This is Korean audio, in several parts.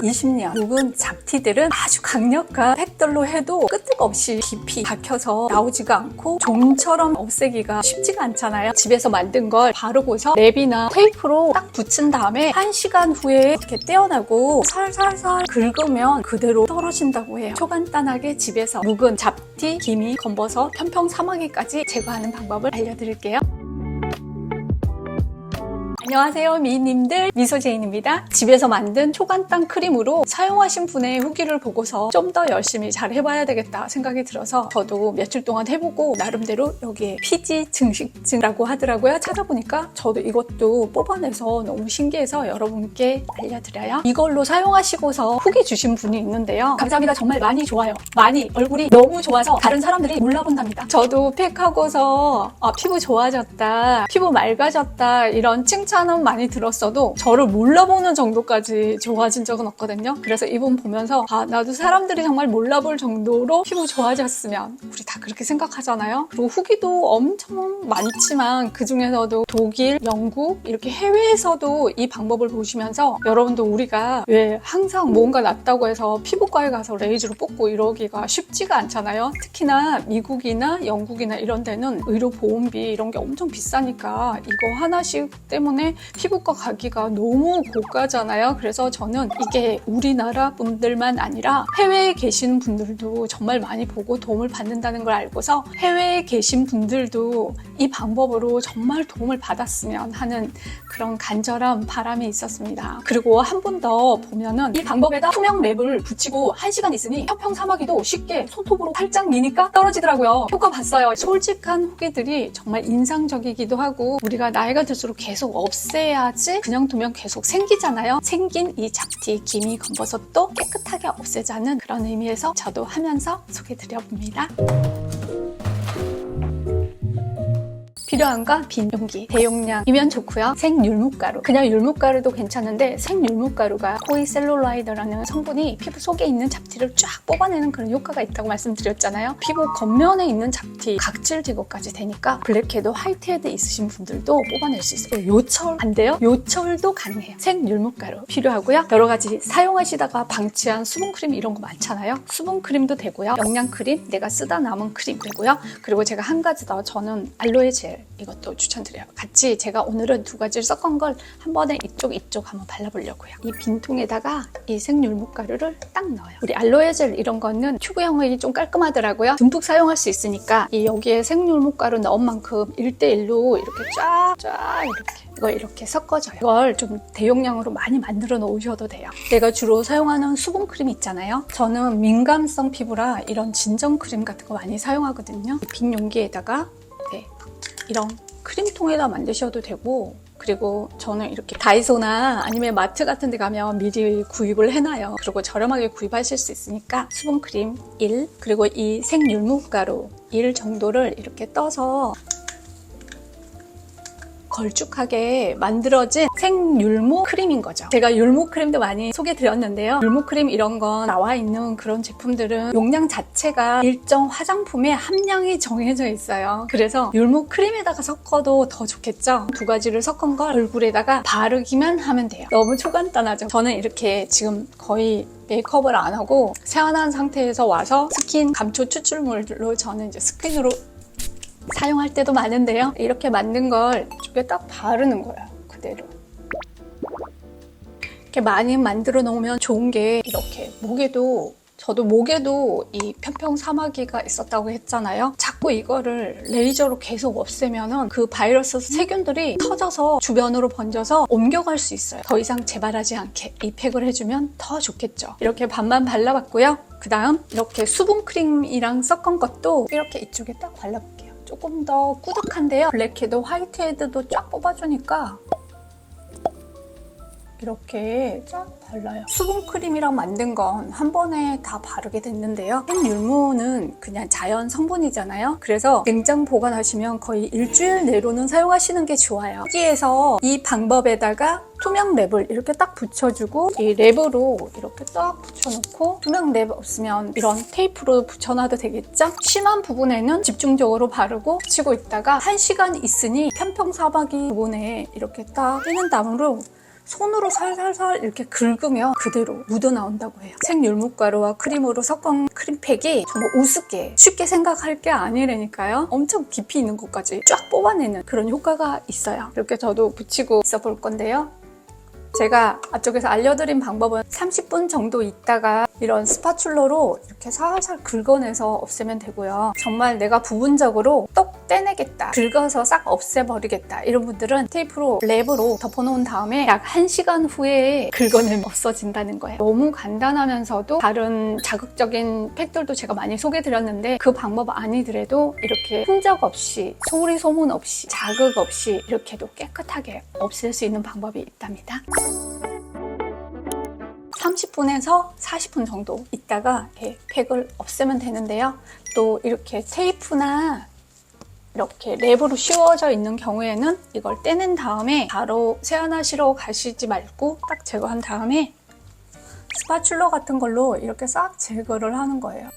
10년, 20년 묵은 잡티들은 아주 강력한 팩들로 해도 끄떡없이 깊이 박혀서 나오지가 않고 좀처럼 없애기가 쉽지가 않잖아요. 집에서 만든 걸 바르고서 랩이나 테이프로 딱 붙인 다음에 1시간 후에 이렇게 떼어나고 살살살 긁으면 그대로 떨어진다고 해요. 초간단하게 집에서 묵은 잡티, 기미, 검버섯, 편평 사마귀까지 제거하는 방법을 알려드릴게요. 안녕하세요 미인님들. 미소제인입니다. 집에서 만든 초간단 크림으로 사용하신 분의 후기를 보고서 좀 더 열심히 잘 해봐야 되겠다 생각이 들어서 저도 며칠 동안 해보고 나름대로 여기에 피지 증식증이라고 하더라고요. 찾아보니까 저도 이것도 뽑아내서 너무 신기해서 여러분께 알려드려요. 이걸로 사용하시고서 후기 주신 분이 있는데요. 감사합니다. 정말 많이 좋아요. 많이. 얼굴이 너무 좋아서 다른 사람들이 몰라본답니다. 저도 팩하고서 아, 피부 좋아졌다 피부 맑아졌다 이런 칭찬 은 많이 들었어도 저를 몰라보는 정도까지 좋아진 적은 없거든요. 그래서 이분 보면서 아 나도 사람들이 정말 몰라볼 정도로 피부 좋아졌으면 우리 다 그렇게 생각하잖아요. 그리고 후기도 엄청 많지만 그 중에서도 독일, 영국 이렇게 해외에서도 이 방법을 보시면서 여러분도 우리가 왜 항상 뭔가 낫다고 해서 피부과에 가서 레이저로 뽑고 이러기가 쉽지가 않잖아요. 특히나 미국이나 영국이나 이런 데는 의료 보험비 이런 게 엄청 비싸니까 이거 하나씩 때문에 피부과 가기가 너무 고가잖아요. 그래서 저는 이게 우리나라 분들만 아니라 해외에 계신 분들도 정말 많이 보고 도움을 받는다는 걸 알고서 해외에 계신 분들도 이 방법으로 정말 도움을 받았으면 하는 그런 간절한 바람이 있었습니다. 그리고 한 번 더 보면은 이 방법에다 투명 랩을 붙이고 한시간 있으니 협평 사마귀도 쉽게 손톱으로 살짝 미니까 떨어지더라고요. 효과 봤어요. 솔직한 후기들이 정말 인상적이기도 하고 우리가 나이가 들수록 계속 없 애야지 그냥 두면 계속 생기잖아요. 생긴 이 잡티, 기미, 검버섯도 깨끗하게 없애자는 그런 의미에서 저도 하면서 소개드려봅니다. 필요한 건빈 용기, 대용량이면 좋고요. 생율무가루, 그냥 율무가루도 괜찮은데 생율무가루가 코이셀룰라이드라는 성분이 피부 속에 있는 잡티를 쫙 뽑아내는 그런 효과가 있다고 말씀드렸잖아요. 피부 겉면에 있는 잡티, 각질 제거까지 되니까 블랙헤드, 화이트헤드 있으신 분들도 뽑아낼 수 있어요. 요철 안 돼요? 요철도 가능해요. 생율무가루 필요하고요. 여러 가지 사용하시다가 방치한 수분크림 이런 거 많잖아요. 수분크림도 되고요. 영양크림, 내가 쓰다 남은 크림 되고요. 그리고 제가 한 가지 더 저는 알로에 젤 이것도 추천드려요. 같이 제가 오늘은 두 가지를 섞은 걸 한 번에 이쪽 이쪽 한번 발라보려고요. 이 빈통에다가 이 생율무 가루를 딱 넣어요. 우리 알로에 젤 이런 거는 튜브형이 좀 깔끔하더라고요. 듬뿍 사용할 수 있으니까 이 여기에 생율무 가루 넣은 만큼 1대1로 이렇게 쫙쫙 이렇게 이거 이렇게 섞어줘요. 이걸 좀 대용량으로 많이 만들어 놓으셔도 돼요. 내가 주로 사용하는 수분 크림 있잖아요. 저는 민감성 피부라 이런 진정 크림 같은 거 많이 사용하거든요. 빈 용기에다가 네, 이런 크림통에다 만드셔도 되고 그리고 저는 이렇게 다이소나 아니면 마트 같은 데 가면 미리 구입을 해놔요. 그리고 저렴하게 구입하실 수 있으니까 수분크림 1 그리고 이 생율무가루 1 정도를 이렇게 떠서 걸쭉하게 만들어진 생율무 크림인 거죠. 제가 율무 크림도 많이 소개드렸는데요. 율무 크림 이런 거 나와 있는 그런 제품들은 용량 자체가 일정 화장품의 함량이 정해져 있어요. 그래서 율무 크림에다가 섞어도 더 좋겠죠. 두 가지를 섞은 걸 얼굴에다가 바르기만 하면 돼요. 너무 초간단하죠. 저는 이렇게 지금 거의 메이크업을 안 하고 세안한 상태에서 와서 스킨 감초 추출물로 저는 이제 스킨으로 사용할 때도 많은데요. 이렇게 만든 걸 이쪽에 딱 바르는 거야. 그대로. 이렇게 많이 만들어 놓으면 좋은 게 이렇게 목에도 저도 목에도 이 편평 사마귀가 있었다고 했잖아요. 자꾸 이거를 레이저로 계속 없애면은 그 바이러스 세균들이 터져서 주변으로 번져서 옮겨갈 수 있어요. 더 이상 재발하지 않게 이 팩을 해주면 더 좋겠죠. 이렇게 반만 발라봤고요. 그 다음 이렇게 수분 크림이랑 섞은 것도 이렇게 이쪽에 딱 발라볼게요. 조금 더 꾸덕한데요. 블랙헤드, 화이트헤드도 쫙 뽑아주니까 이렇게 쫙 발라요. 수분 크림이랑 만든 건 한 번에 다 바르게 됐는데요. 흰율무는 그냥 자연 성분이잖아요. 그래서 냉장 보관하시면 거의 일주일 내로는 사용하시는 게 좋아요. 여기에서 이 방법에다가 투명 랩을 이렇게 딱 붙여주고 이 랩으로 이렇게 딱 붙여놓고 투명 랩 없으면 이런 테이프로 붙여놔도 되겠죠? 심한 부분에는 집중적으로 바르고 붙이고 있다가 1시간 있으니 편평사박이 부분에 이렇게 딱 뛰는 다음으로 손으로 살살살 이렇게 긁으면 그대로 묻어 나온다고 해요. 생율무가루와 크림으로 섞은 크림팩이 정말 우습게 쉽게 생각할 게 아니라니까요. 엄청 깊이 있는 것까지 쫙 뽑아내는 그런 효과가 있어요. 이렇게 저도 붙이고 있어 볼 건데요. 제가 앞쪽에서 알려드린 방법은 30분 정도 있다가 이런 스파츌러로 이렇게 살살 긁어내서 없애면 되고요. 정말 내가 부분적으로 똑 떼내겠다, 긁어서 싹 없애버리겠다 이런 분들은 테이프로 랩으로 덮어놓은 다음에 약 1시간 후에 긁어내면 없어진다는 거예요. 너무 간단하면서도 다른 자극적인 팩들도 제가 많이 소개드렸는데 그 방법 아니더라도 이렇게 흔적 없이 소리 소문 없이 자극 없이 이렇게도 깨끗하게 없앨 수 있는 방법이 있답니다. 30분에서 40분 정도 있다가 팩을 없애면 되는데요. 또 이렇게 테이프나 이렇게 랩으로 씌워져 있는 경우에는 이걸 떼낸 다음에 바로 세안하시러 가시지 말고 딱 제거한 다음에 스파츌러 같은 걸로 이렇게 싹 제거를 하는 거예요.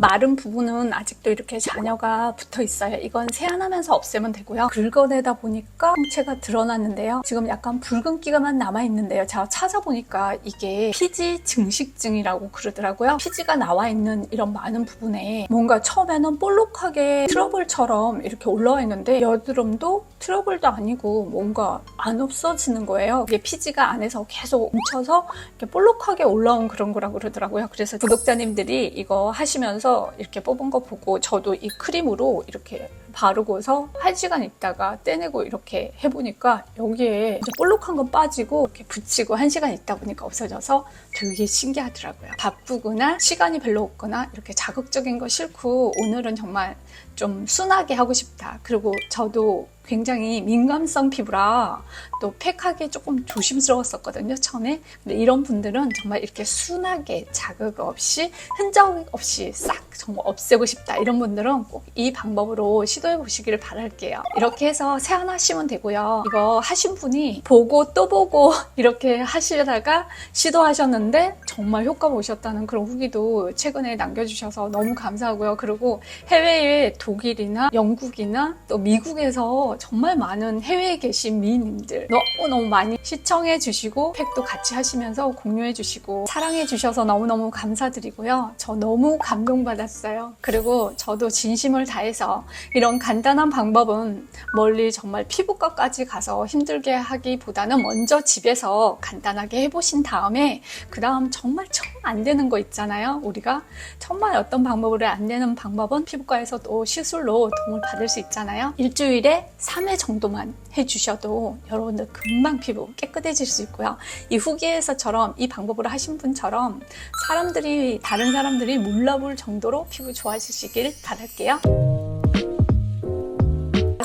마른 부분은 아직도 이렇게 잔여가 붙어 있어요. 이건 세안하면서 없애면 되고요. 긁어내다 보니까 형체가 드러났는데요. 지금 약간 붉은기가만 남아 있는데요. 제가 찾아보니까 이게 피지 증식증이라고 그러더라고요. 피지가 나와 있는 이런 많은 부분에 뭔가 처음에는 볼록하게 트러블처럼 이렇게 올라와 있는데 여드름도 트러블도 아니고 뭔가 안 없어지는 거예요. 이게 피지가 안에서 계속 뭉쳐서 이렇게 볼록하게 올라온 그런 거라고 그러더라고요. 그래서 구독자님들이 이거 하시면서 이렇게 뽑은 거 보고 저도 이 크림으로 이렇게 바르고서 한 시간 있다가 떼내고 이렇게 해보니까 여기에 이제 볼록한 건 빠지고 이렇게 붙이고 한 시간 있다 보니까 없어져서 되게 신기하더라고요. 바쁘거나 시간이 별로 없거나 이렇게 자극적인 거 싫고 오늘은 정말 좀 순하게 하고 싶다. 그리고 저도 굉장히 민감성 피부라 또 팩하기 조금 조심스러웠었거든요, 처음에. 근데 이런 분들은 정말 이렇게 순하게 자극 없이 흔적 없이 싹 정말 없애고 싶다. 이런 분들은 꼭 이 방법으로 시 도해 보시기를 바랄게요. 이렇게 해서 세안하시면 되고요. 이거 하신 분이 보고 또 보고 이렇게 하시다가 시도하셨는데 정말 효과 보셨다는 그런 후기도 최근에 남겨주셔서 너무 감사하고요. 그리고 해외에 독일이나 영국이나 또 미국에서 정말 많은 해외에 계신 미인님들 너무너무 많이 시청해 주시고 팩도 같이 하시면서 공유해 주시고 사랑해 주셔서 너무너무 감사드리고요. 저 너무 감동받았어요. 그리고 저도 진심을 다해서 이런 간단한 방법은 멀리 정말 피부과까지 가서 힘들게 하기보다는 먼저 집에서 간단하게 해보신 다음에 그 다음 정말 정안 되는 거 있잖아요. 우리가 정말 어떤 방법으로 안 되는 방법은 피부과에서 또 시술로 도움을 받을 수 있잖아요. 일주일에 3회 정도만 해주셔도 여러분들 금방 피부 깨끗해질 수 있고요. 이 후기에서처럼 이 방법으로 하신 분처럼 사람들이 다른 사람들이 몰라볼 정도로 피부 좋아지시길 바랄게요.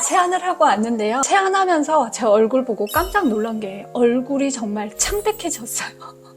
세안을 하고 왔는데요. 세안하면서 제 얼굴 보고 깜짝 놀란 게 얼굴이 정말 창백해졌어요.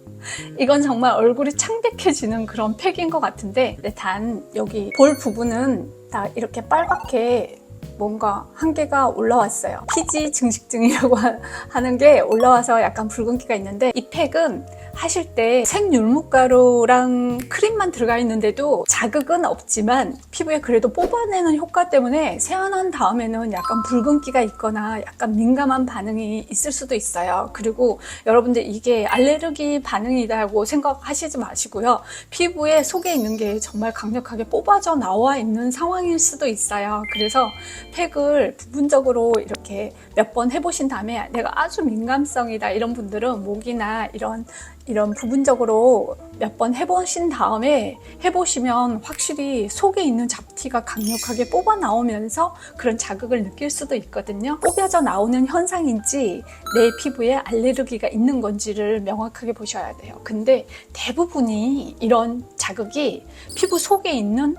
이건 정말 얼굴이 창백해지는 그런 팩인 것 같은데 근데 단 여기 볼 부분은 다 이렇게 빨갛게 뭔가 한 개가 올라왔어요. 피지 증식증이라고 하- 하는 게 올라와서 약간 붉은기가 있는데 이 팩은 하실 때 생율무가루랑 크림만 들어가 있는데도 자극은 없지만 피부에 그래도 뽑아내는 효과 때문에 세안한 다음에는 약간 붉은기가 있거나 약간 민감한 반응이 있을 수도 있어요. 그리고 여러분들 이게 알레르기 반응이라고 생각하시지 마시고요. 피부에 속에 있는 게 정말 강력하게 뽑아져 나와 있는 상황일 수도 있어요. 그래서 팩을 부분적으로 이렇게 몇 번 해보신 다음에 내가 아주 민감성이다 이런 분들은 목이나 이런 이런 부분적으로 몇 번 해보신 다음에 해보시면 확실히 속에 있는 잡티가 강력하게 뽑아 나오면서 그런 자극을 느낄 수도 있거든요. 뽑여져 나오는 현상인지 내 피부에 알레르기가 있는 건지를 명확하게 보셔야 돼요. 근데 대부분이 이런 자극이 피부 속에 있는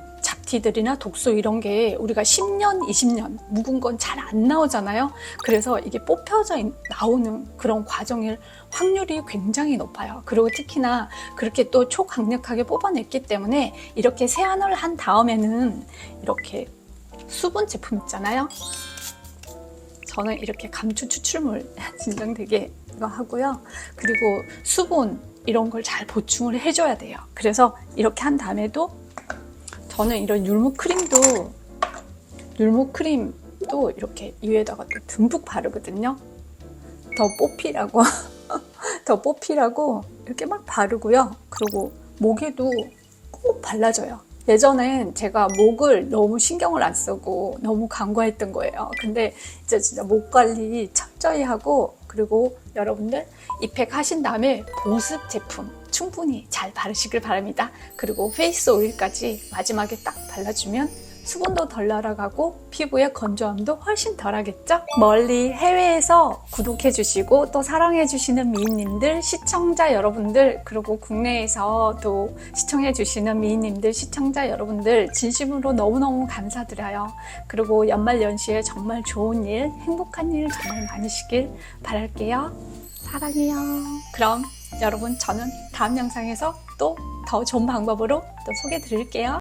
잡티들이나 독소 이런 게 우리가 10년, 20년 묵은 건 잘 안 나오잖아요. 그래서 이게 뽑혀져 있- 나오는 그런 과정일 확률이 굉장히 높아요. 그리고 특히나 그렇게 또 초강력하게 뽑아냈기 때문에 이렇게 세안을 한 다음에는 이렇게 수분 제품 있잖아요. 저는 이렇게 감초 추출물 진정되게 이거 하고요. 그리고 수분 이런 걸 잘 보충을 해줘야 돼요. 그래서 이렇게 한 다음에도 저는 이런 율무 크림도 율무 크림 컬러도 이렇게 위에다가 또 듬뿍 바르거든요. 더 뽑히라고 더 뽑히라고 이렇게 막 바르고요. 그리고 목에도 꼭 발라줘요. 예전엔 제가 목을 너무 신경을 안 쓰고 너무 간과했던 거예요. 근데 이제 진짜 목 관리 철저히 하고 그리고 여러분들 이팩 하신 다음에 보습 제품 충분히 잘 바르시길 바랍니다. 그리고 페이스 오일까지 마지막에 딱 발라주면 수분도 덜 날아가고 피부의 건조함도 훨씬 덜 하겠죠? 멀리 해외에서 구독해 주시고 또 사랑해 주시는 미인님들, 시청자 여러분들, 그리고 국내에서 또 시청해 주시는 미인님들, 시청자 여러분들 진심으로 너무너무 감사드려요. 그리고 연말 연시에 정말 좋은 일, 행복한 일 정말 많으시길 바랄게요. 사랑해요. 그럼 여러분 저는 다음 영상에서 또 더 좋은 방법으로 또 소개해 드릴게요.